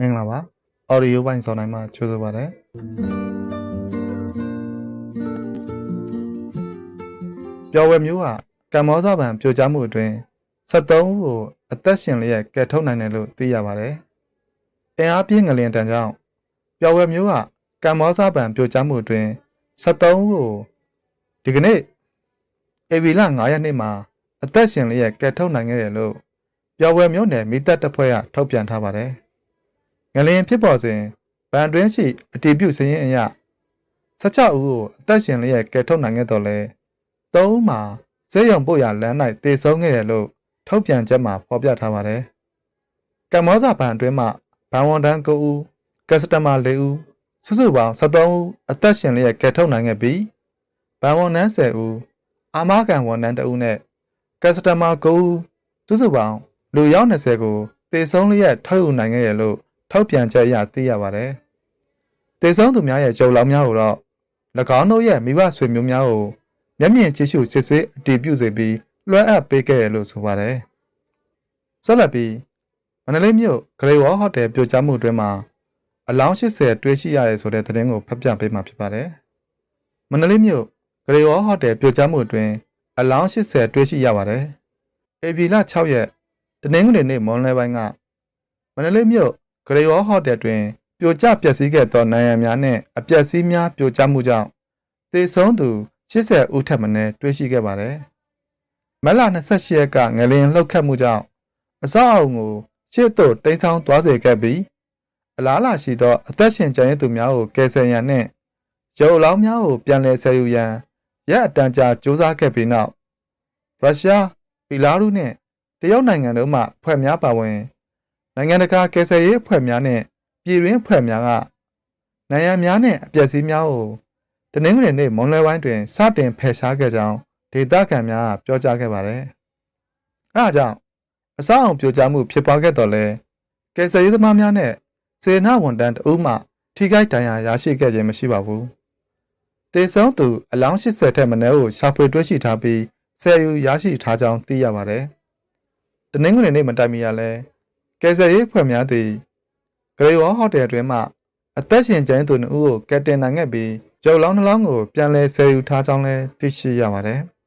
မင်္ဂလာပါ audio ပိုင်းစောနိုင်မှာကြိုးစားပါတယ်ပျော်ဝယ်မျိုးကကမ္ဘောဇဗန်ပြိုကျမှုအတွင်း73ဦးကိုအသက်ရှင်လျက်ကယ်ထုတ်နိုင်တယ်လို့သိရပါတယ်အင်အားပြင်းငလျင်တန်ကြောင့်ပျော်ဝယ်မျိုးကကမ္ဘောဇဗန်ပြိုကျမှုအတွင်း73ဦးကိုဒီကနေ့ဧပြီလ9ရက်နေ့မှာအသက်ရှင်လျက်ကယ်ထုတ်နိုင်ခဲ့တယ်လို့ပျော်ဝယ်မျိုးနယ်မိသက်တပ်ဖွဲ့ကထုတ်ပြန်ထားပါတယ် ငလျင်ဖြစ်ပေါ်စဉ်ဗန်တွင်းရှိအတီးပြုစရင်အရ16ဦးကိုအသက်ရှင်လျက်ကယ်ထုတ်နိုင်ခဲ့တော့လဲ3ဦးမှာဇေယုံပို့ရလမ်း၌တေဆုံးခဲ့တယ်လို့ထုတ်ပြန်ချက်မှာဖော်ပြထားပါတယ်။ကမ္ဘောဇဗန်အတွင်းမှဘန်ဝန်တန်း9ဦးကက်စတမာ4ဦးစုစုပေါင်း73ဦးအသက်ရှင်လျက်ကယ်ထုတ်နိုင်ခဲ့ပြီးဘန်ဝန်တန်း10ဦးအာမခံဝန်တန်း2ဦးနဲ့ကက်စတမာ9ဦးစုစုပေါင်းလူရောက်20ကိုတေဆုံးလျက်ထုတ်ယူနိုင်ခဲ့ရလို့ ထောက်ပြန်ချက်အရသိရပါတယ်။တေဆုံးသူများရဲ့ကြုံလောင်များကိုတော့၎င်းတို့ရဲ့မိဘဆွေမျိုးများကိုမျက်မြင်ကြည့်ရှုစစ်ဆေးအတည်ပြုစေပြီးလွှဲအပ်ပေးခဲ့တယ်လို့ဆိုပါတယ်။ဆက်လက်ပြီးမန္တလေးမြို့ဂရေဝေါ်ဟိုတယ်ပြိုကျမှုအတွင်းမှာအလောင်း80တွေ့ရှိရတယ်ဆိုတဲ့သတင်းကိုဖတ်ပြပေးမှာဖြစ်ပါတယ်။မန္တလေးမြို့ဂရေဝေါ်ဟိုတယ်ပြိုကျမှုအတွင်းအလောင်း80တွေ့ရှိရပါတယ်။ဧပြီလ6ရက်တနင်္ဂနွေနေ့မွန်လွဲပိုင်းကမန္တလေးမြို့ ဂရေရောဟိုတယ်တွင်ပြိုကျပျက်စီးခဲ့သောနိုင်ရန်များနှင့်အပျက်စီးများပြိုကျမှုကြောင့်သေဆုံးသူ80ဦးထက်မနည်းတွေ့ရှိခဲ့ပါတယ်။မတ်လ28ရက်ကငလျင်လှုပ်ခတ်မှုကြောင့်အဆောက်အအုံကိုရှေ့သို့တိမ်းဆောင်းသွားစေခဲ့ပြီးအလားလာရှိသောအသက်ရှင်ကျန်ရည်သူများကိုကယ်ဆယ်ရန်နှင့်ရုပ်အလောင်းများကိုပြန်လည်ဆယ်ယူရန်ရက်အတန်ကြာစ조사ခဲ့ပြီးနောက်ရုရှားဘီလာရုနှင့်တရုတ်နိုင်ငံတို့မှဖွဲ့များပါဝင် နိုင်ငံတကာကယ်ဆယ်ရေးအဖွဲ့များနဲ့ပြည်တွင်းအဖွဲ့များကနိုင်ငံများနဲ့အပျက်စီးများကိုတနင်္ဂနွေနေ့မွန်လွယ်ပိုင်းတွင်စတင်ဖယ်ရှားခဲ့ကြောင်းဒေသခံများကပြောကြားခဲ့ပါတယ်။အဲဒါကြောင့်အဆောက်အအုံပြိုကျမှုဖြစ်ပွားခဲ့တော့လဲကယ်ဆယ်ရေးသမားများနဲ့စေနာဝန်တန်းတဦးမှထိခိုက်ဒဏ်ရာရရှိခဲ့ခြင်းမရှိပါဘူး။တေဆုံးသူအလောင်း80ထက်မနည်းကိုရှာဖွေတွေ့ရှိထားပြီးဆယ်ယူရရှိထားကြောင်းသိရပါတယ်။တနင်္ဂနွေနေ့မတိုင်မီကလည်း ကယ်ဆယ်ရေးအဖွဲ့များသည်ဂရေဝေါ်ဟိုတယ်အတွင်းမှအသက်ရှင်ကျန်သူနှစ်ဦးကိုကယ်တင်နိုင်ခဲ့ပြီးကြောက်လောင်းနှလောင်းကိုပြန်လည်ဆယ်ယူထားကြောင်းလည်းသိရှိရပါတယ်။